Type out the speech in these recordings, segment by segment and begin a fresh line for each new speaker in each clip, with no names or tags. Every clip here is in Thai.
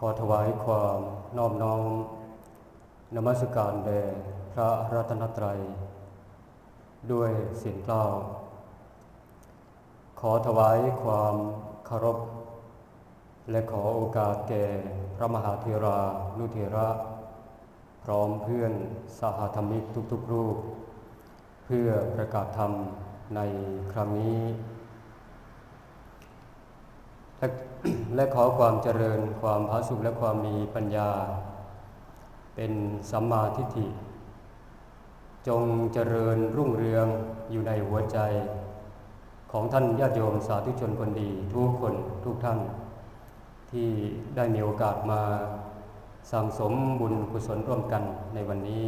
ขอถวายความนอบน้อมนมัสการแด่พระรัตนตรัย ด้วยสียงกล้าวขอถวายความคารพ และขอโอกาสแก่พระมหาเทรานุเทระ พร้อมเพื่อนสหธรรมิกทุกๆรูป เพื่อประกาศธรรมในครั้งนี้ และและขอความเจริญความผาสุกและความมีปัญญา เป็นสัมมาทิฏฐิ จงเจริญรุ่งเรืองอยู่ในหัวใจ ของท่านญาติโยมสาธุชนคนดีทุกคนทุกท่าน ที่ได้มีโอกาสมาสั่งสมบุญกุศลร่วมกันในวันนี้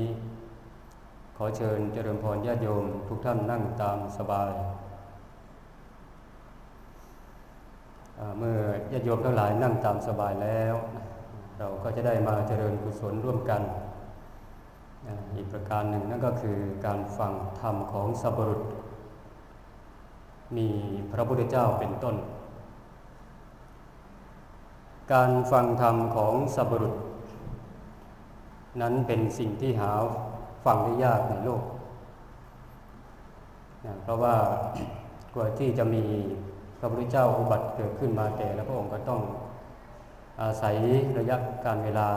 ขอเชิญเจริญพรญาติโยมทุกท่านนั่งตามสบาย อ่า เมื่อญาติโยมทั้งหลายนั่งตามสบายแล้ว เราก็จะได้มาเจริญกุศลร่วมกันอีกประการหนึ่งนั่นก็คือการฟังธรรมของสัพพรุษ มีพระพุทธเจ้าเป็นต้น การฟังธรรมของสัพพรุษ นั้นเป็นสิ่งที่หาฟังได้ยากในโลกนะเพราะว่ากว่าที่จะมี พระพุทธเจ้าอุบัติเกิดขึ้นมาแต่และพระองค์ก็ต้องอาศัยระยะการเวลา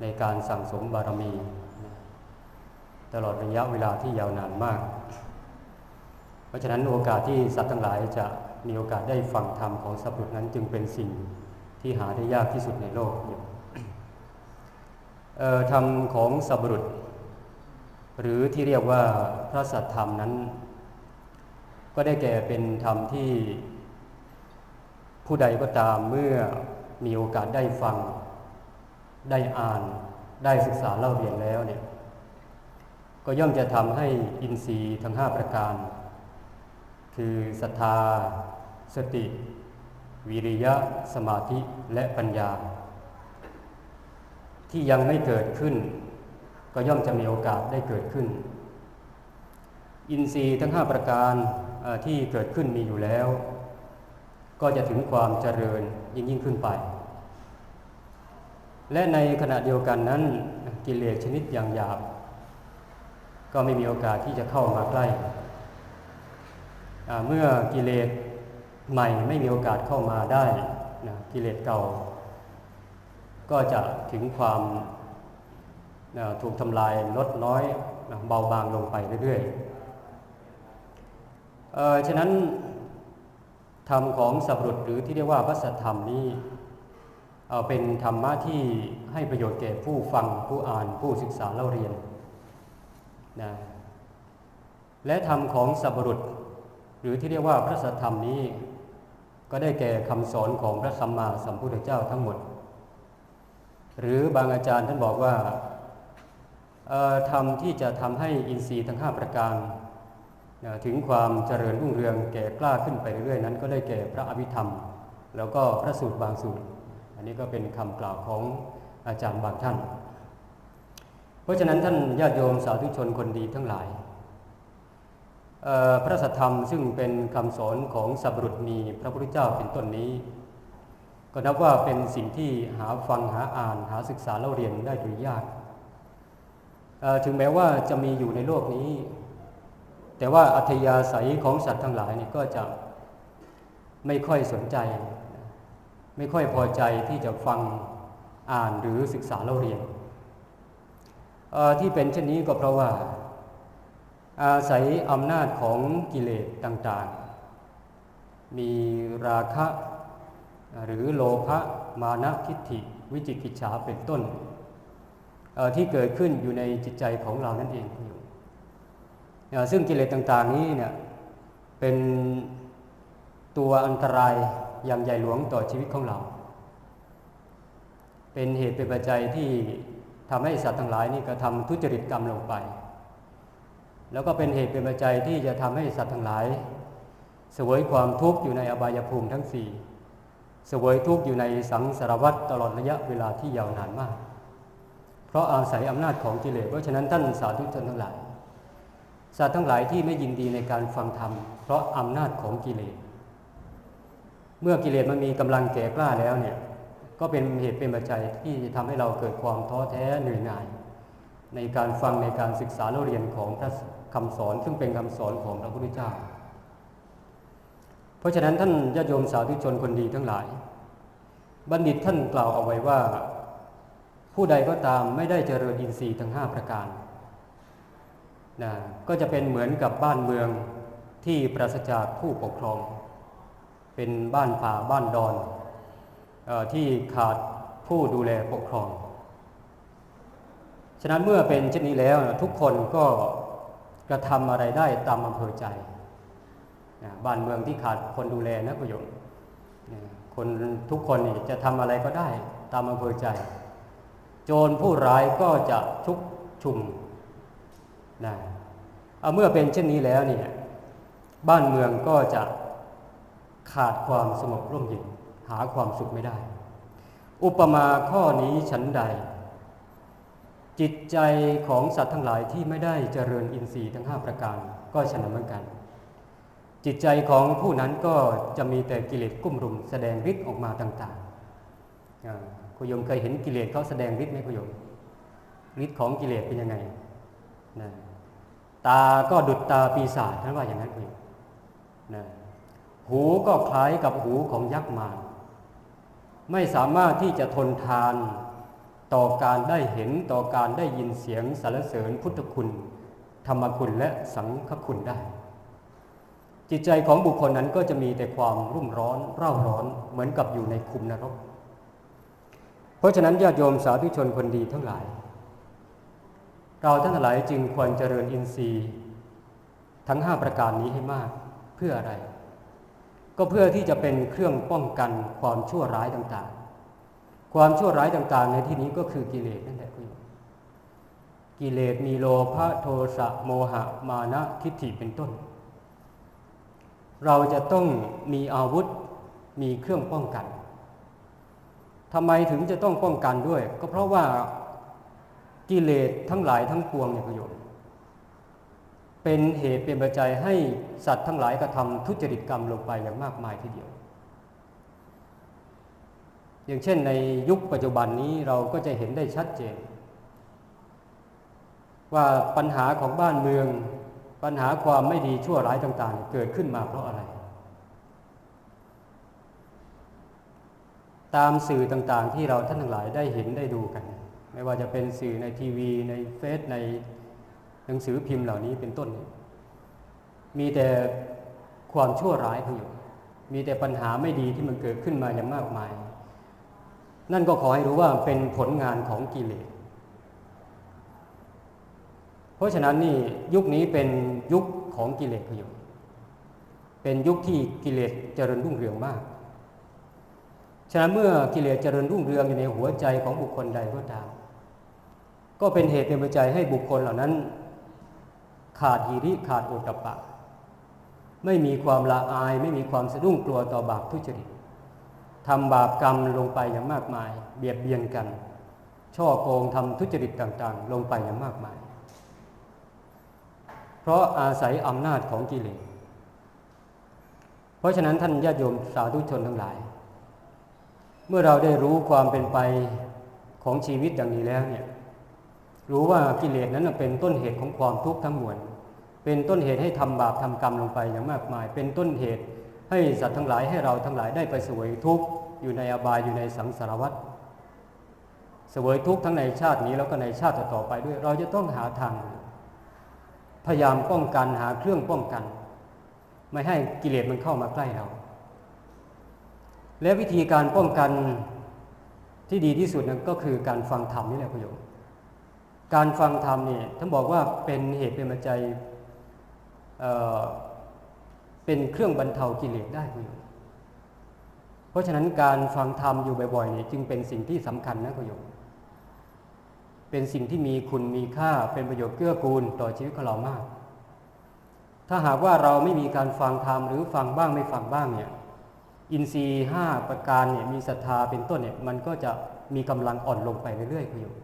ในการสั่งสมบารมี ตลอดระยะเวลาที่ยาวนานมาก เพราะฉะนั้นโอกาสที่สัตว์ทั้งหลายจะมีโอกาสได้ฟังธรรมของสัพพุทนั้นจึงเป็นสิ่งที่หาได้ยากที่สุดในโลกอยู่ธรรมของสัพพุรุหรือที่เรียกว่าพระสัทธรรมนั้น ก็ได้แก่เป็นธรรมที่ผู้ใดก็ตามเมื่อมีโอกาสได้ฟัง ได้อ่าน ได้ศึกษาเล่าเรียนแล้วเนี่ย ก็ย่อมจะทำให้อินทรีย์ทั้งห้าประการ คือศรัทธา สติ วิริยะ สมาธิและปัญญา ที่ยังไม่เกิดขึ้น ก็ย่อมจะมีโอกาสได้เกิดขึ้น อินทรีย์ทั้งห้าประการ ที่เกิดขึ้นมีอยู่แล้ว ก็จะถึงความเจริญยิ่งยิ่งขึ้นไป และในขณะเดียวกันนั้นกิเลสชนิดอย่างหยาบ ก็ไม่มีโอกาสที่จะเข้ามาใกล้ เมื่อกิเลสใหม่ไม่มีโอกาสเข้ามาได้นะกิเลสเก่า ก็จะถึงความนะถูกทำลายลดน้อยนะเบาบางลงไปเรื่อยๆ ฉะนั้นธรรมของสัพรุษหรือที่เรียกว่าพระสัทธรรมนี้เอ่เป็นธรรมะที่ให้ประโยชน์แก่ผู้ฟังผู้อ่านผู้ศึกษาเล่าเรียนนะและธรรมของสัพรุษหรือที่เรียกว่าพระสัทธรรมนี้ ก็ได้แก่คำสอนของพระสัมมาสัมพุทธเจ้าทั้งหมด หรือบางอาจารย์ท่านบอกว่าธรรมที่จะทำให้อินทรีย์ทั้ง 5 ประการ ถึงความเจริญรุ่งเรืองแก่กล้าขึ้นไปเรื่อยๆนั้น ก็ได้แก่พระอภิธรรม แล้วก็พระสูตรบางสูตร อันนี้ก็เป็นคำกล่าวของอาจารย์บางท่าน เพราะฉะนั้นท่านญาติโยมสาธุชนคนดีทั้งหลาย พระสัทธรรมซึ่งเป็นคำสอนของสัพรุษมีพระพุทธเจ้าเป็นต้นนี้ ก็นับว่าเป็นสิ่งที่หาฟังหาอ่านหาศึกษาเล่าเรียนได้โดยยาก ถึงแม้ว่าจะมีอยู่ในโลกนี้ แต่ว่าอัธยาศัยของสัตว์ทั้งหลายนี่ก็จะไม่ค่อยสนใจ ไม่ค่อยพอใจที่จะฟังอ่านหรือศึกษาเล่าเรียนที่เป็นเช่นนี้ก็เพราะว่า อาศัยอำนาจของกิเลสต่างๆ มีราคะหรือโลภะมานะทิฏฐิ วิจิกิจฉาเป็นต้น ที่เกิดขึ้นอยู่ในจิตใจของเรานั่นเองอ่อ ซึ่งกิเลสต่าง ๆ นี้เนี่ยเป็นตัวอันตรายอย่างใหญ่หลวงต่อชีวิตของเรา เป็นเหตุเป็นปัจจัยที่ทำให้สัตว์ทั้งหลายนี่กระทำทุจริตกรรมลงไป แล้วก็เป็นเหตุเป็นปัจจัยที่จะทำให้สัตว์ทั้งหลายเสวยความทุกข์อยู่ในอบายภูมิทั้งสี่เสวยทุกข์อยู่ในสังสารวัฏตลอดระยะเวลาที่ยาวนานมาก เพราะอาศัยอำนาจของกิเลสเพราะฉะนั้นท่านสาธุชนทั้งหลาย สัตว์ทั้งหลายที่ไม่ยินดีในการฟังธรรม เพราะอำนาจของกิเลส เมื่อกิเลสมันมีกำลังแก่กล้าแล้วเนี่ย ก็เป็นเหตุเป็นปัจจัยที่จะทำให้เราเกิดความท้อแท้เหนื่อยหน่าย ในการฟังในการศึกษาเราเรียนของพระคำสอนซึ่งเป็นคำสอนของพระพุทธเจ้า เพราะฉะนั้นท่านญาติโยมสาธุชนคนดีทั้งหลาย บัณฑิตท่านกล่าวเอาไว้ว่า ผู้ใดก็ตามไม่ได้เจริญอินทรีย์ทั้ง5ประการ นะก็จะเป็นเหมือนกับบ้านเมืองที่ปราศจากผู้ปกครอง เป็นบ้านป่าบ้านดอนออที่ขาดผู้ดูแลปกครอง ฉะนั้นเมื่อเป็นเช่นนี้แล้วทุกคนก็กระทำอะไรได้ตามอำเภอใจนะบ้านเมืองที่ขาดคนดูแลนะประโยชน์คนทุกคนนี่จะทำอะไรก็ได้ตามอำเภอใจ โจรผู้ร้ายก็จะชุกชุม นะเอาเมื่อเป็นเช่นนี้แล้วเนี่ยบ้านเมืองก็จะขาดความสงบร่มเย็นหาความสุขไม่ได้ อุปมาข้อนี้ฉันใด จิตใจของสัตว์ทั้งหลายที่ไม่ได้เจริญอินทรีย์ทั้ง5ประการ ก็ฉะนั้นเหมือนกัน จิตใจของผู้นั้นก็จะมีแต่กิเลสกุ้มรุม แสดงฤทธิ์ออกมาต่างๆคุณโยมเคยเห็นกิเลสเขาแสดงฤทธิ์ไหมคุณโยมฤทธิ์ของกิเลสเป็นยังไง นะตาก็ดุดตาปีศาจท่านว่าอย่างนั้นคุณโยมนะหูก็คล้ายกับหูของยักษ์มารไม่สามารถที่จะทนทานต่อการได้เห็นต่อการได้ยินเสียงสรรเสริญพุทธคุณ ธรรมคุณและสังฆคุณได้ จิตใจของบุคคลนั้นก็จะมีแต่ความรุ่มร้อน เร่าร้อนเหมือนกับอยู่ในคุมนรก เพราะฉะนั้นญาติโยมสาธุชนคนดีทั้งหลาย เราทั้งหลายจึงควรเจริญอินทรีย์ ทั้งห้าประการนี้ให้มากเพื่ออะไร ก็เพื่อที่จะเป็นเครื่องป้องกันความชั่วร้ายต่างๆ ความชั่วร้ายต่างๆ ในที่นี้ก็คือกิเลสนั่นแหละคุณกิเลสมีโลภะโทสะโมหะมานะทิฏฐิเป็นต้น เราจะต้องมีอาวุธมีเครื่องป้องกันทำไมถึงจะต้องป้องกันด้วย ก็เพราะว่า กิเลสทั้งหลายทั้งปวงเนี่ยประโยชน์เป็นเหตุเป็นปัจจัยให้สัตว์ทั้งหลายกระทำทุจริตกรรมลงไปอย่างมากมายทีเดียว อย่างเช่นในยุคปัจจุบันนี้เราก็จะเห็นได้ชัดเจน ว่าปัญหาของบ้านเมือง ปัญหาความไม่ดีชั่วร้ายต่าง ๆ เกิดขึ้นมาเพราะอะไร ตามสื่อต่างๆที่เราท่านทั้งหลายได้เห็นได้ดูกัน ไม่ว่าจะเป็นสื่อในทีวี ในเฟซในหนังสือพิมพ์เหล่านี้เป็นต้น มีแต่ความชั่วร้ายอยู่มีแต่ปัญหาไม่ดีที่มันเกิดขึ้นมาอย่างมากมาย นั่นก็ขอให้รู้ว่าเป็นผลงานของกิเลสเพราะฉะนั้นนี่ยุคนี้เป็นยุคของกิเลสอยู่เป็นยุคที่กิเลสเจริญรุ่งเรืองมาก ฉะนั้นเมื่อกิเลสเจริญรุ่งเรืองอยู่ในหัวใจของบุคคลใดก็ตาม ก็เป็นเหตุเป็นปัจจัยให้บุคคลเหล่านั้น ขาดหิริขาดโอตตปะ ไม่มีความละอาย ไม่มีความสะดุ้งกลัวต่อบาปทุจริตทำบาปกรรมลงไปอย่างมากมาย เบียดเบียนกัน ช่อโกงทำทุจริตต่างๆ ลงไปอย่างมากมาย เพราะอาศัยอำนาจของกิเลสเพราะฉะนั้นท่านญาติโยมสาธุชนทั้งหลาย เมื่อเราได้รู้ความเป็นไปของชีวิตอย่างนี้แล้วเนี่ย รู้ว่ากิเลสนั้นเป็นต้นเหตุของความทุกข์ทั้งมวล เป็นต้นเหตุให้ทำบาปทำกรรมลงไปอย่างมากมาย เป็นต้นเหตุให้สัตว์ทั้งหลายให้เราทั้งหลายได้ไปสวยทุกข์อยู่ในอบายอยู่ในสังสารวัฏสวยทุกข์ทั้งในชาตินี้แล้วก็ในชาติต่อไปด้วย เราจะต้องหาทาง พยายามป้องกันหาเครื่องป้องกัน ไม่ให้กิเลสมันเข้ามาใกล้เรา และวิธีการป้องกันที่ดีที่สุดนั้นก็คือการฟังธรรมนี่แหละประโยชน์ การฟังธรรมเนี่ยท่านบอกว่าเป็นเหตุเป็นปัจจัยเเป็นเครื่องบรรเทากิเลสได้คุณเพราะฉะนั้นการฟังธรรมอยู่บ่อยๆเนี่ยจึงเป็นสิ่งที่สำคัญนะคุณโยมเป็นสิ่งที่มีคุณมีค่าเป็นประโยชน์เกื้อกูลต่อชีวิตของเรามาก ถ้าหากว่าเราไม่มีการฟังธรรมหรือฟังบ้างไม่ฟังบ้างเนี่ยอินทรีย์ห้าประการเนี่ยมีศรัทธาเป็นต้นเนี่ยมันก็จะมีกำลังอ่อนลงไปเรื่อยๆคุณโยม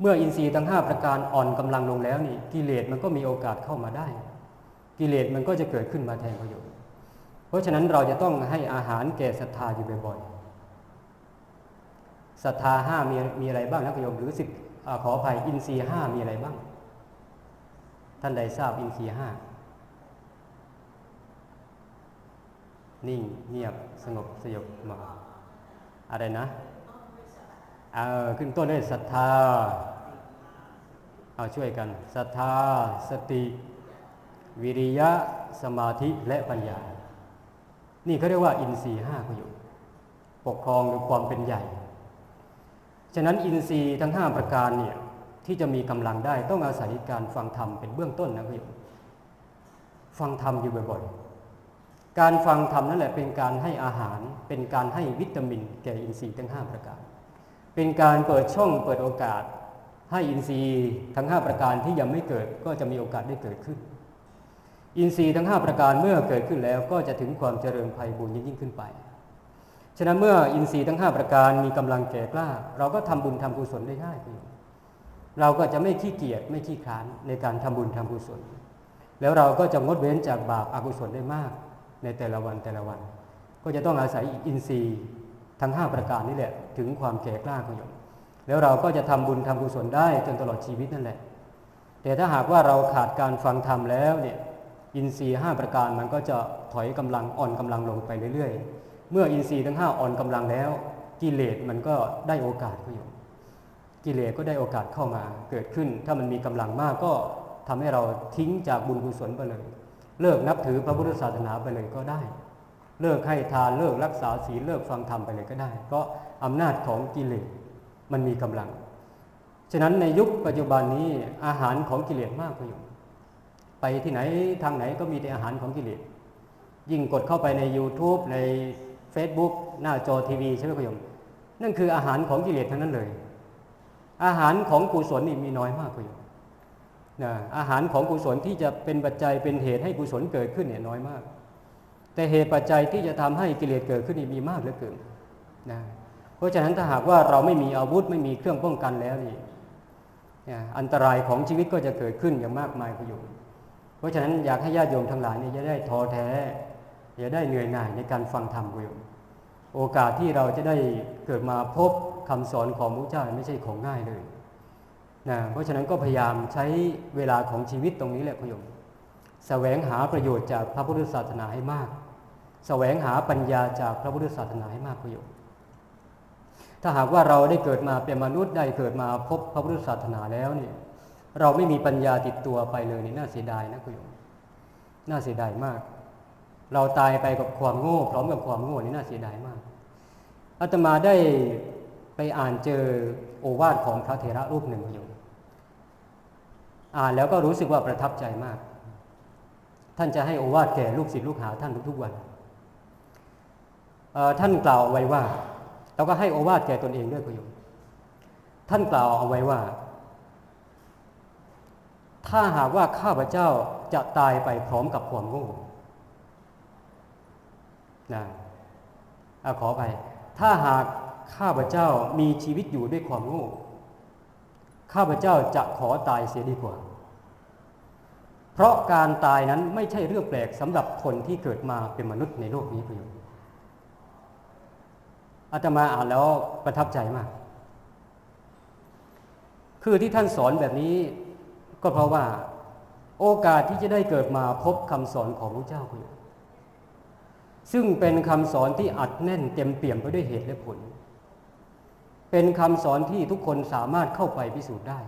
เมื่ออินทรีย์ทั้งห้าประการอ่อนกำลังลงแล้วนี่กิเลสมันก็มีโอกาสเข้ามาได้ กิเลสมันก็จะเกิดขึ้นมาแทนประโยชน์เพราะฉะนั้นเราจะต้องให้อาหารแก่ศรัทธาอยู่บ่อยๆศรัทธาห้ามีมีอะไรบ้างนะคุณโยมหรือสิบอขออภัยอินทรีย์ห้ามีอะไรบ้าง ท่านใดทราบอินทรีย์ห้านิ่งเงียบสงบสยบมาอะไรนะ เออขึ้นต้นด้วยศรัทธา เอาช่วยกันศรัทธา สติ วิริยะ สมาธิและปัญญา นี่เขาเรียกว่าอินทรีย์ห้าประโยชน์ปกครองหรือความเป็นใหญ่ ฉะนั้นอินทรีย์ทั้ง 5 ประการเนี่ยที่จะมีกำลังได้ต้องอาศัยการฟังธรรมเป็นเบื้องต้นนะประโยมฟังธรรมอยู่บ่อยๆ การฟังธรรมนั่นแหละเป็นการให้อาหารเป็นการให้วิตามินแก่อินทรีย์ทั้ง 5 ประการ เป็นการเปิดช่องเปิดโอกาส ให้อินทรีย์ทั้ง 5 ประการที่ยังไม่เกิดก็จะมีโอกาสได้เกิดขึ้น อินทรีย์ทั้ง 5 ประการเมื่อเกิดขึ้นแล้วก็จะถึงความเจริญภัยบุญยิ่งขึ้นไป ฉะนั้นเมื่ออินทรีย์ทั้ง 5 ประการมีกำลังแก่กล้า เราก็ทำบุญทำกุศลได้ง่ายขึ้นเราก็จะไม่ขี้เกียจไม่ขี้คร้านในการทำบุญทำกุศล แล้วเราก็จะงดเว้นจากบาปอากุศลได้มาก ในแต่ละวันแต่ละวัน ก็จะต้องอาศัยอินทรีย์ ทั้ง 5 ประการนี่แหละ ถึงความแก่กล้าของโยมแล้วเราก็จะทำบุญทำกุศลได้จนตลอดชีวิตนั่นแหละ แต่ถ้าหากว่าเราขาดการฟังธรรมแล้วเนี่ยอินทรีย์5ประการมันก็จะถอยกำลังอ่อนกำลังลงไปเรื่อยๆ เมื่ออินทรีย์ทั้ง 5 อ่อนกำลังแล้ว กิเลสมันก็ได้โอกาสก็อยู่ กิเลสก็ได้โอกาสเข้ามาเกิดขึ้น ถ้ามันมีกำลังมากก็ทำให้เราทิ้งจากบุญกุศลไปเลย เลิกนับถือพระพุทธศาสนาไปเลยก็ได้ เลิกให้ทานเลิกรักษาศีลเลิกฟังธรรมไปเลยก็ได้ เพราะอำนาจของกิเลสมันมีกำลัง ฉะนั้นในยุคปัจจุบันนี้อาหารของกิเลสมากกว่าอยู่ไปที่ไหนทางไหนก็มีแต่อาหารของกิเลสยิ่งกดเข้าไปใน YouTube ใน Facebook หน้าจอทีวีใช่ไหมคุณโยมนั่นคืออาหารของกิเลสทั้งนั้นเลย อาหารของกุศลนี่มีน้อยมากคุณโยมนะอาหารของกุศลที่จะเป็นปัจจัยเป็นเหตุให้กุศลเกิดขึ้นเนี่ยน้อยมาก แต่เหตุปัจจัยที่จะทำให้กิเลสเกิดขึ้นนี่มีมากเหลือเกินนะเพราะฉะนั้นถ้าหากว่าเราไม่มีอาวุธไม่มีเครื่องป้องกันแล้วนี่อันตรายของชีวิตก็จะเกิดขึ้นอย่างมากมายประโยชน์เพราะฉะนั้นอยากให้ญาติโยมทั้งหลายนี่จะได้ท้อแท้ อย่าได้เหนื่อยหน่ายในการฟังธรรมประโยชน์โอกาสที่เราจะได้เกิดมาพบคำสอนของพระเจ้าไม่ใช่ของง่ายเลยนะเพราะฉะนั้นก็พยายามใช้เวลาของชีวิตตรงนี้แหละประโยชน์แสวงหาประโยชน์จากพระพุทธศาสนาให้มาก แสวงหาปัญญาจากพระพุทธศาสนาให้มากประโยชน์ ถ้าหากว่าเราได้เกิดมาเป็นมนุษย์ได้เกิดมาพบพระพุทธศาสนาแล้วเนี่ย เราไม่มีปัญญาติดตัวไปเลยนี่น่าเสียดายนะคุณโยมน่าเสียดายมาก เราตายไปกับความโง่พร้อมกับความโง่นี่น่าเสียดายมากอาตมาได้ไปอ่านเจอโอวาทของพระเถระรูปหนึ่งคุณโยมอ่านแล้วก็รู้สึกว่าประทับใจมาก ท่านจะให้โอวาทแก่ลูกศิษย์ลูกหาท่านทุกๆวัน ท่านกล่าวไว้ว่า เราก็ให้โอวาทแก่ตนเองด้วยคุณโยมท่านกล่าวเอาไว้ว่า ถ้าหากว่าข้าพเจ้าจะตายไปพร้อมกับความโง่นะอขอไป ถ้าหากข้าพเจ้ามีชีวิตอยู่ด้วยความโง่ ข้าพเจ้าจะขอตายเสียดีกว่า เพราะการตายนั้นไม่ใช่เรื่องแปลกสำหรับคนที่เกิดมาเป็นมนุษย์ในโลกนี้ประโยชน์ อาตมาอ่านแล้วประทับใจมาก คือที่ท่านสอนแบบนี้ ก็เพราะว่า โอกาสที่จะได้เกิดมาพบคำสอนของพระเจ้าคุณซึ่งเป็นคำสอนที่อัดแน่นเต็มเปี่ยมไปด้วยเหตุและผล เป็นคำสอนที่ทุกคนสามารถเข้าไปพิสูจน์ได้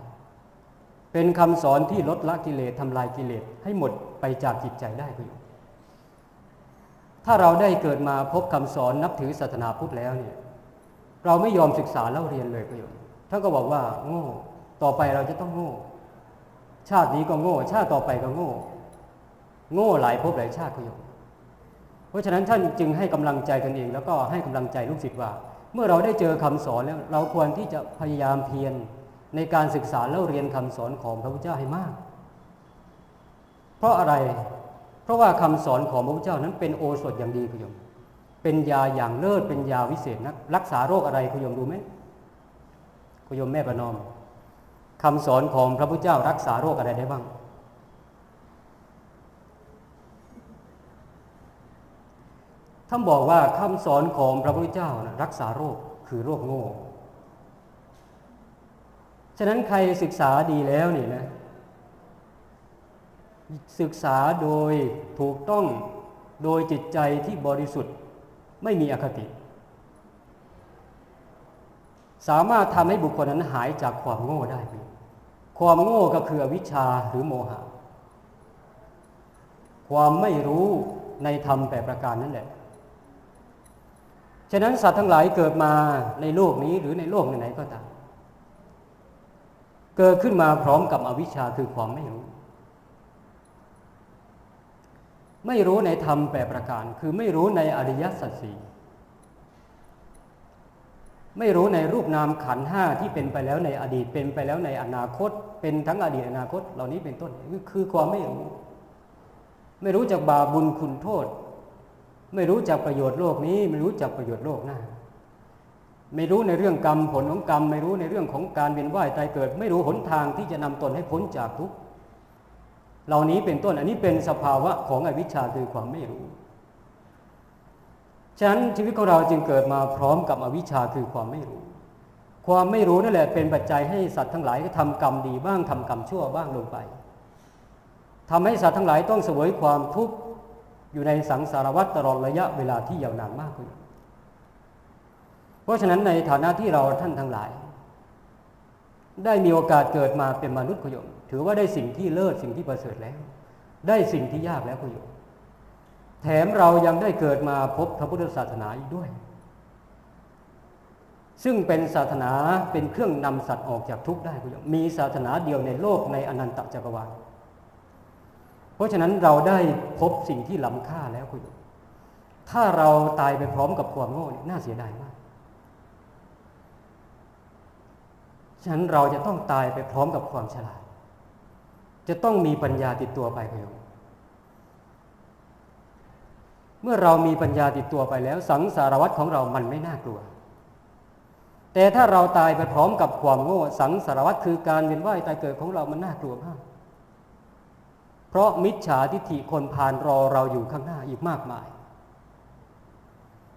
เป็นคำสอนที่ลดละกิเลสทำลายกิเลสให้หมดไปจากจิตใจได้คุณ ถ้าเราได้เกิดมาพบคำสอนนับถือศาสนาพุทธแล้วเนี่ย เราไม่ยอมศึกษาเล่าเรียนเลยประโยชน์ท่านก็บอกว่าโง่ ต่อไปเราจะต้องโง่ ชาตินี้ก็โง่ ชาติต่อไปก็โง่ โง่หลายภพหลายชาติประโยชน์เพราะฉะนั้นท่านจึงให้กำลังใจตนเอง แล้วก็ให้กำลังใจลูกศิษย์ว่า เมื่อเราได้เจอคำสอนแล้ว เราควรที่จะพยายามเพียรในการศึกษาเล่าเรียนคำสอนของพระพุทธเจ้าให้มาก เพราะอะไร เพราะว่าคำสอนของพระพุทธเจ้านั้นเป็นโอสถอย่างดีคุณโยม เป็นยาอย่างเลิศเป็นยาวิเศษนะรักษาโรคอะไรคุณโยมรู้ไหมคุณโยมแม่ประนอมคำสอนของพระพุทธเจ้ารักษาโรคอะไรได้บ้าง ท่านบอกว่าคำสอนของพระพุทธเจ้านะรักษาโรคคือโรคโง่ ฉะนั้นใครศึกษาดีแล้วนี่นะ ศึกษาโดยถูกต้องโดยจิตใจที่บริสุทธิ์ไม่มีอคติ สามารถทำให้บุคคลนั้นหายจากความโง่ได้ ความโง่ก็คืออวิชชาหรือโมหะ ความไม่รู้ในธรรมแปประการนั่นแหละ ฉะนั้นสัตว์ทั้งหลายเกิดมาในโลกนี้หรือในโลกไหนๆก็ตาม เกิดขึ้นมาพร้อมกับอวิชชาคือความไม่รู้ ไม่รู้ในธรรมแปประการ คือไม่รู้ในอริยสัจสี่ไม่รู้ในรูปนามขันห้าที่เป็นไปแล้วในอดีตเป็นไปแล้วในอนาคต เป็นทั้งอดีตอนาคต เหล่านี้เป็นต้นคือความไม่รู้ ไม่รู้จักบาปบุญคุณโทษ ไม่รู้จักประโยชน์โลกนี้ ไม่รู้จักประโยชน์โลกหน้า ไม่รู้ในเรื่องกรรมผลของกรรม ไม่รู้ในเรื่องของการเวียนว่ายตายเกิด ไม่รู้หนทางที่จะนำตนให้พ้นจากทุกข์ เหล่านี้เป็นต้นอันนี้เป็นสภาวะของอวิชชาคือความไม่รู้ ฉะนั้นชีวิตของเราจึงเกิดมาพร้อมกับอวิชชาคือความไม่รู้ ความไม่รู้นั่นแหละเป็นปัจจัยให้สัตว์ทั้งหลายทำกรรมดีบ้างทำกรรมชั่วบ้างลงไปทำให้สัตว์ทั้งหลายต้องเสวยความทุกข์อยู่ในสังสารวัฏตลอดระยะเวลาที่ยาวนานมากขึ้นเพราะฉะนั้นในฐานะที่เราท่านทั้งหลาย ได้มีโอกาสเกิดมาเป็นมนุษย์ขยม ถือว่าได้สิ่งที่เลิศสิ่งที่ประเสริฐแล้ว ได้สิ่งที่ยากแล้วขยมแถมเรายังได้เกิดมาพบพระพุทธศาสนาอีกด้วย ซึ่งเป็นศาสนาเป็นเครื่องนำสัตว์ออกจากทุกข์ได้คุณโยมมีศาสนาเดียวในโลกในอนันตจักรวาลเพราะฉะนั้นเราได้พบสิ่งที่ล้ำค่าแล้วคุณโยมถ้าเราตายไปพร้อมกับความโง่เนี่ยน่าเสียดายมากฉะนั้นเราจะต้องตายไปพร้อมกับความฉลาด จะต้องมีปัญญาติดตัวไปคุณโยมเมื่อเรามีปัญญาติดตัวไปแล้ว สังสารวัตรของเรามันไม่น่ากลัว แต่ถ้าเราตายไปพร้อมกับความโง่ สังสารวัตรคือการเวียนว่ายตายเกิดของเรามันน่ากลัวมาก เพราะมิจฉาทิฏฐิคนผ่านรอเราอยู่ข้างหน้าอีกมากมาย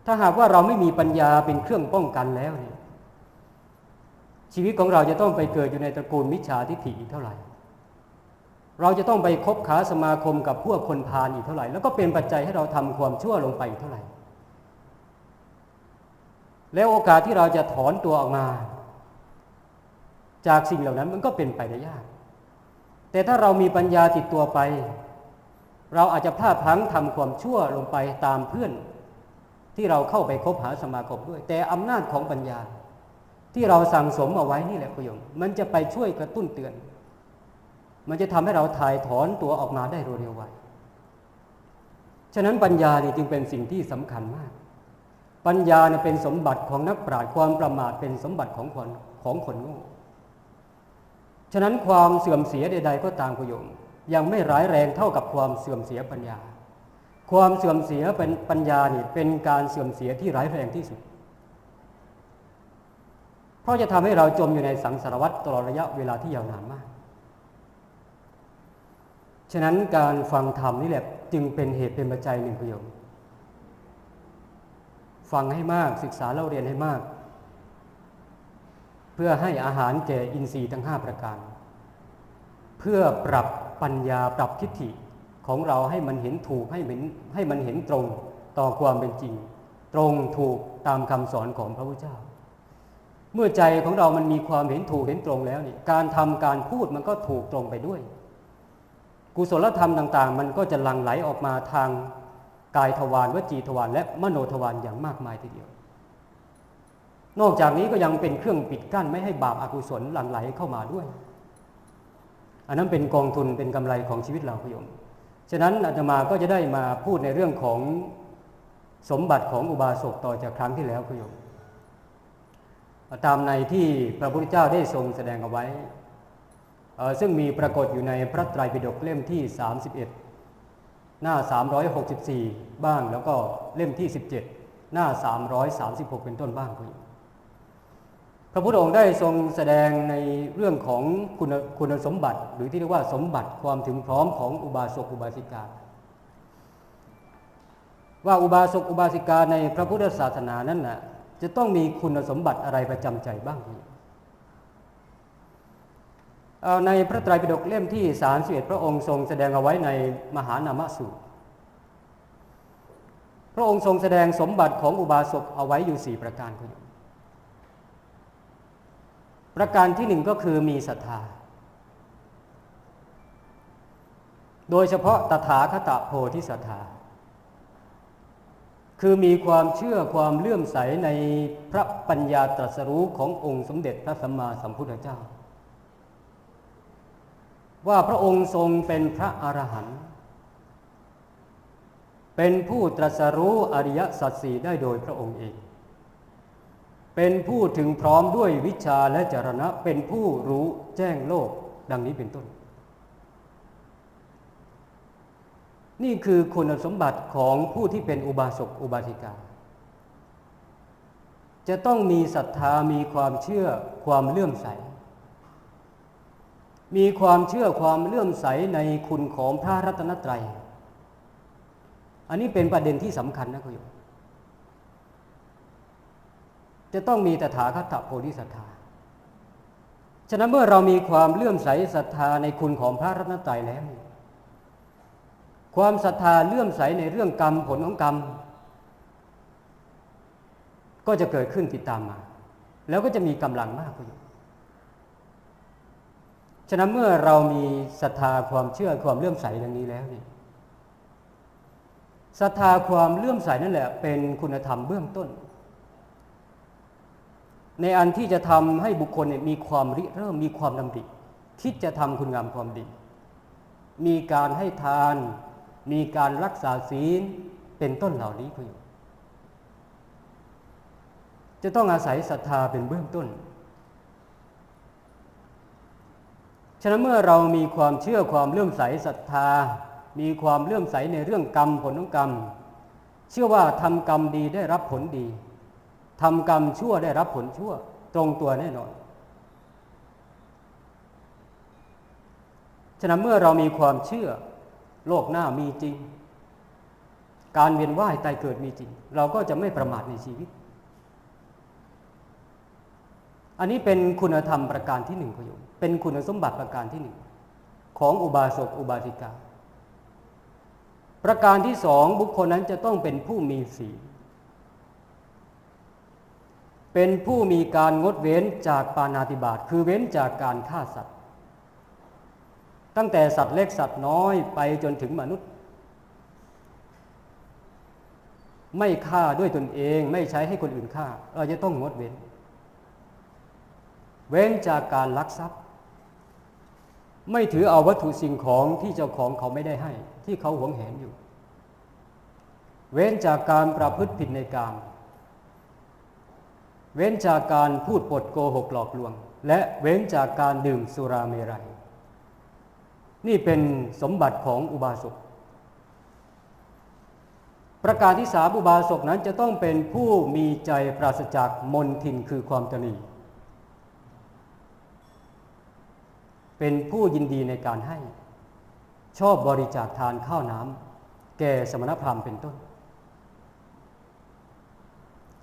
ถ้าหากว่าเราไม่มีปัญญาเป็นเครื่องป้องกันแล้วเนี่ยชีวิตของเราจะต้องไปเกิดอยู่ในตระกูลมิจฉาทิฏฐิอีกเท่าไหร่ เราจะต้องไปคบค้าสมาคมกับพวกคนพาลอีกเท่าไหร่ แล้วก็เป็นปัจจัยให้เราทำความชั่วลงไปอีกเท่าไหร่ แล้วโอกาสที่เราจะถอนตัวออกมา จากสิ่งเหล่านั้นมันก็เป็นไปได้ยาก แต่ถ้าเรามีปัญญาติดตัวไป เราอาจจะพลาดพลั้งทำความชั่วลงไปตามเพื่อน ที่เราเข้าไปคบหาสมาคมด้วย แต่อำนาจของปัญญาที่เราสั่งสมเอาไว้นี่แหละคุณโยมมันจะไปช่วยกระตุ้นเตือน มันจะทำให้เราถ่ายถอนตัวออกมาได้เร็วไวฉะนั้นปัญญานี่จึงเป็นสิ่งที่สำคัญมาก ปัญญาเนี่ยเป็นสมบัติของนักปราชญ์ความประมาทเป็นสมบัติของคนของคนโง่ฉะนั้นความเสื่อมเสียใด ๆ ก็ตามกุโยม ยังไม่ร้ายแรงเท่ากับความเสื่อมเสียปัญญา ความเสื่อมเสียเป็นปัญญานี่เป็นการเสื่อมเสียที่ร้ายแรงที่สุด เพราะจะทำให้เราจมอยู่ในสังสารวัฏตลอดระยะเวลาที่ยาวนานมาก ฉะนั้นการฟังธรรมนี่แหละจึงเป็นเหตุเป็นปัจจัยหนึ่งประโยชน์ฟังให้มากศึกษาเล่าเรียนให้มาก เพื่อให้อาหารแก่อินทรีย์ทั้งห้าประการ เพื่อปรับปัญญาปรับทิฏฐิของเราให้มันเห็นถูกให้เห็นให้มันเห็นตรงต่อความเป็นจริง ตรงถูกตามคำสอนของพระพุทธเจ้า เมื่อใจของเรามันมีความเห็นถูกเห็นตรงแล้วนี่การทำการพูดมันก็ถูกตรงไปด้วย กุศลธรรมต่าง ๆ มันก็จะหลั่งไหลออกมาทางกายทวารวจีทวารและมโนทวารอย่างมากมายทีเดียว นอกจากนี้ก็ยังเป็นเครื่องปิดกั้นไม่ให้บาปอากุศลหลั่งไหลเข้ามาด้วย อันนั้นเป็นกองทุนเป็นกำไรของชีวิตเราพยมฉะนั้นอาตมาก็จะได้มาพูดในเรื่องของสมบัติของอุบาสกต่อจากครั้งที่แล้วพยมตามในที่พระพุทธเจ้าได้ทรงแสดงเอาไว้ ซึ่งมีปรากฏอยู่ในพระไตรปิฎกเล่มที่ 31 หน้า 364 บ้างแล้วก็เล่มที่ 17 หน้า 336 เป็นต้นบ้างคุณพระพุทธองค์ได้ทรงแสดงในเรื่องของคุณคุณสมบัติ หรือที่เรียกว่าสมบัติความถึงพร้อมของอุบาสกอุบาสิกา ว่าอุบาสกอุบาสิกาในพระพุทธศาสนานั้นนะจะต้องมีคุณสมบัติอะไรประจำใจบ้างเอ่อ ในพระไตรปิฎกเล่มที่31พระองค์ทรงแสดงเอาไว้ในมหานามสูตร พระองค์ทรงแสดงสมบัติของอุบาสกเอาไว้อยู่สี่ประการคุณประการที่หนึ่งก็คือมีศรัทธา โดยเฉพาะตถาคตโพธิศรัทธา คือมีความเชื่อความเลื่อมใสในพระปัญญาตรัสรู้ขององค์สมเด็จพระสัมมาสัมพุทธเจ้า ว่าพระองค์ทรงเป็นพระอรหันต์เป็นผู้ตรัสรู้อริยสัจสี่ได้โดยพระองค์เอง เป็นผู้ถึงพร้อมด้วยวิชาและจรณะ เป็นผู้รู้แจ้งโลกดังนี้เป็นต้น นี่คือคุณสมบัติของผู้ที่เป็นอุบาสกอุบาสิกา จะต้องมีศรัทธามีความเชื่อความเลื่อมใส มีความเชื่อความเลื่อมใสในคุณของพระรัตนตรัย อันนี้เป็นประเด็นที่สำคัญนะคุณโยมจะต้องมีตถาคตโพธิศรัทธา ฉะนั้นเมื่อเรามีความเลื่อมใสศรัทธาในคุณของพระรัตนตรัยแล้ว ความศรัทธาเลื่อมใสในเรื่องกรรมผลของกรรม ก็จะเกิดขึ้นติดตามมา แล้วก็จะมีกำลังมากคุณโยม ฉะนั้นเมื่อเรามีศรัทธาความเชื่อความเลื่อมใสดังนี้แล้วเนี่ยศรัทธาความเลื่อมใสนั่นแหละ เป็นคุณธรรมเบื้องต้น ในอันที่จะทำให้บุคคลเนี่ยมีความริเริ่มมีความดำริคิดจะทำคุณงามความดี มีการให้ทาน มีการรักษาศีลเป็นต้นเหล่านี้คุณโยมจะต้องอาศัยศรัทธาเป็นเบื้องต้น ฉะนั้นเมื่อเรามีความเชื่อความเลื่อมใสศรัทธา มีความเลื่อมใสในเรื่องกรรมผลของกรรม เชื่อว่าทำกรรมดีได้รับผลดีทำกรรมชั่วได้รับผลชั่ว ตรงตัวแน่นอน ฉะนั้นเมื่อเรามีความเชื่อ โลกหน้ามีจริง การเวียนว่ายตายเกิดมีจริง เราก็จะไม่ประมาทในชีวิต อันนี้เป็นคุณธรรมประการที่หนึ่งคุณโยม เป็นคุณสมบัติประการที่หนึ่งของอุบาสกอุบาสิกา ประการที่สองบุคคลนั้นจะต้องเป็นผู้มีศีลเป็นผู้มีการงดเว้นจากปานาติบาตคือเว้นจากการฆ่าสัตว์ ตั้งแต่สัตว์เล็กสัตว์น้อยไปจนถึงมนุษย์ ไม่ฆ่าด้วยตนเองไม่ใช้ให้คนอื่นฆ่า เราจะต้องงดเว้น เว้นจากการลักทรัพย์ ไม่ถือเอาวัตถุสิ่งของที่เจ้าของเขาไม่ได้ให้ ที่เขาหวงแหนอยู่ เว้นจากการประพฤติผิดในกามเว้นจากการพูดปดโกหกหลอกลวง และเว้นจากการดื่มสุราเมรัย นี่เป็นสมบัติของอุบาสกประการที่สามอุบาสกนั้นจะต้องเป็นผู้มีใจปราศจากมนทินคือความตนี เป็นผู้ยินดีในการให้ ชอบบริจาคทานข้าวน้ำแก่สมณพราหมณ์เป็นต้น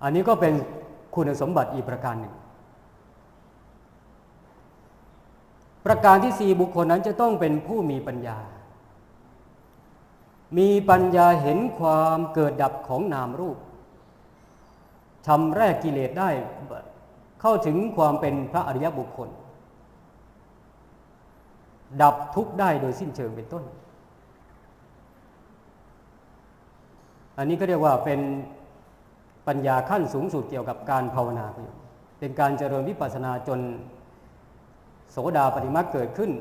อันนี้ก็เป็นคุณสมบัติอีกประการหนึ่ง ประการที่สี่บุคคลนั้นจะต้องเป็นผู้มีปัญญา มีปัญญาเห็นความเกิดดับของนามรูปชำแรกกิเลสได้เข้าถึงความเป็นพระอริยบุคคล ดับทุกข์ได้โดยสิ้นเชิงเป็นต้น อันนี้ก็เรียกว่าเป็นปัญญาขั้นสูงสุดเกี่ยวกับการภาวนาเป็นการเจริญวิปัสสนาจนโสดาปฏิมาเกิดขึ้น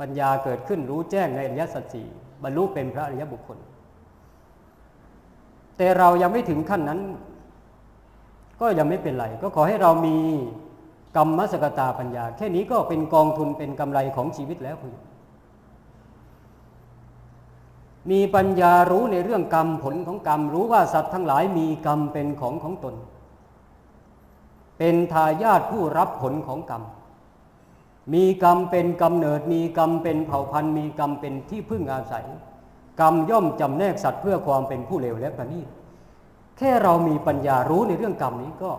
ปัญญาเกิดขึ้นรู้แจ้งในอริยสัจสี่บรรลุเป็นพระอริยบุคคล แต่เรายังไม่ถึงขั้นนั้น ก็ยังไม่เป็นไร ก็ขอให้เรามี กรรมสกตาปัญญา แค่นี้ก็เป็นกองทุนเป็นกำไรของชีวิตแล้วคุณมีปัญญารู้ในเรื่องกรรมผลของกรรม รู้ว่าสัตว์ทั้งหลายมีกรรมเป็นของของตน เป็นทายาทผู้รับผลของกรรม มีกรรมเป็นกำเนิด มีกรรมเป็นเผ่าพันธุ์มีกรรมเป็นที่พึ่งอาศัย กรรมย่อมจำแนกสัตว์เพื่อความเป็นผู้เลวและประณีตแค่เรามีปัญญารู้ในเรื่องกรรมนี้ก็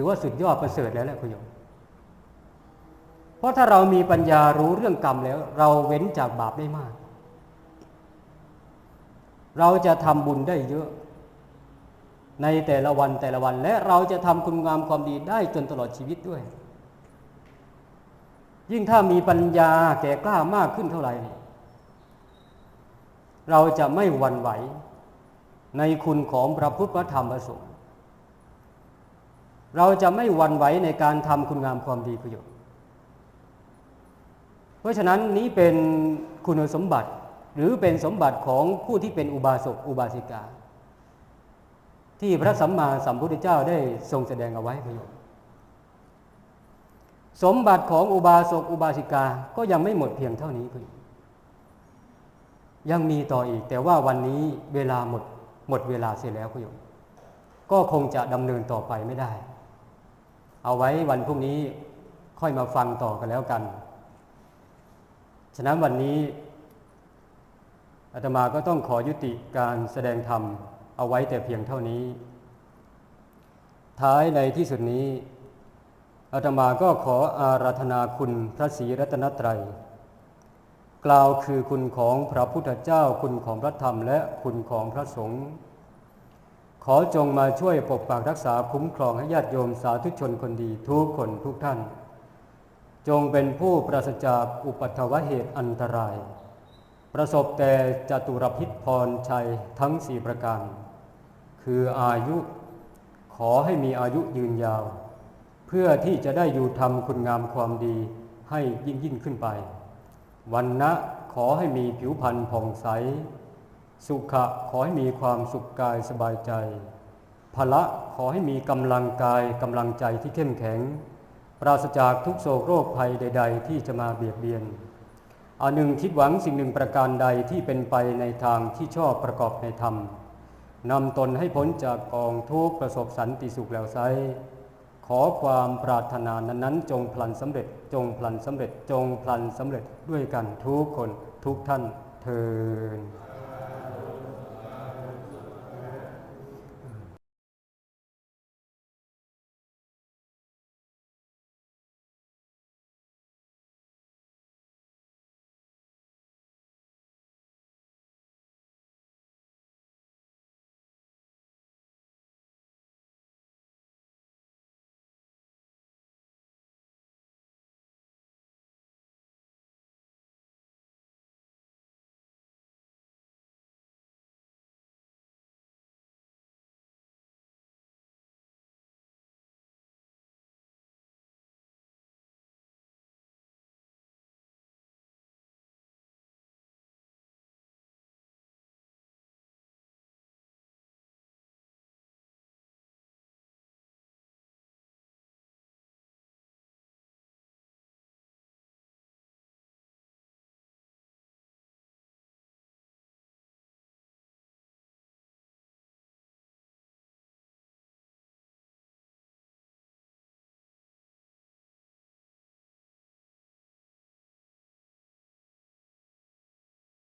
ถือว่าสุดยอดประเสริฐแล้วแหละคุณโยมเพราะถ้าเรามีปัญญารู้เรื่องกรรมแล้ว เราเว้นจากบาปได้มาก เราจะทำบุญได้เยอะ ในแต่ละวันแต่ละวัน และเราจะทำคุณงามความดีได้จนตลอดชีวิตด้วย ยิ่งถ้ามีปัญญาแก่กล้ามากขึ้นเท่าไหร่ เราจะไม่หวั่นไหว ในคุณของพระพุทธธรรมพระสงฆ์ เราจะไม่หวั่นไหวในการทำคุณงามความดีประโยชน์ เพราะฉะนั้นนี้เป็นคุณสมบัติหรือเป็นสมบัติของผู้ที่เป็นอุบาสกอุบาสิกา ที่พระสัมมาสัมพุทธเจ้าได้ทรงแสดงเอาไว้ประโยชน์สมบัติของอุบาสกอุบาสิกาก็ยังไม่หมดเพียงเท่านี้ประโยชน์ยังมีต่ออีก แต่ว่าวันนี้เวลาหมดหมดเวลาเสียแล้วประโยชน์ก็คงจะดำเนินต่อไปไม่ได้ เอาไว้วันพรุ่งนี้ค่อยมาฟังต่อกันแล้วกัน ฉะนั้นวันนี้อาตมาก็ต้องขอยุติการแสดงธรรมเอาไว้แต่เพียงเท่านี้ ท้ายในที่สุดนี้อาตมาก็ขออาราธนาคุณพระศรีรัตนตรัย กล่าวคือคุณของพระพุทธเจ้าคุณของพระธรรมและคุณของพระสงฆ์ อจงมาช่วยปกปักรักษาคุ้มครองให้ญาติโยมสาธุชนคนดีทุกคนทุกท่าน จงเป็นผู้ปราศจากอุปัตวเหตุอันตราย ประสบแต่จตุรพิษพรชัยทั้งสี่ประการ คืออายุขอให้มีอายุยืนยาว เพื่อที่จะได้อยู่ทำคุณงามความดีให้ยิ่งยิ่งขึ้นไป วันนะขอให้มีผิวพรรณผ่องใส สุขะขอให้มีความสุขกายสบายใจ พละขอให้มีกำลังกายกำลังใจที่เข้มแข็ง ปราศจากทุกโศกโรคภัยใด ๆ ที่จะมาเบียดเบียนอันหนึ่งคิดหวังสิ่งหนึ่งประการใดที่เป็นไปในทางที่ชอบประกอบในธรรมนำตนให้พ้นจากกองทุกข์ประสบสันติสุขแล้วไซขอความปรารถนานั้นๆ จงพลันสำเร็จ จงพลันสำเร็จ จงพลันสำเร็จด้วยกันทุกคนทุกท่านเทอ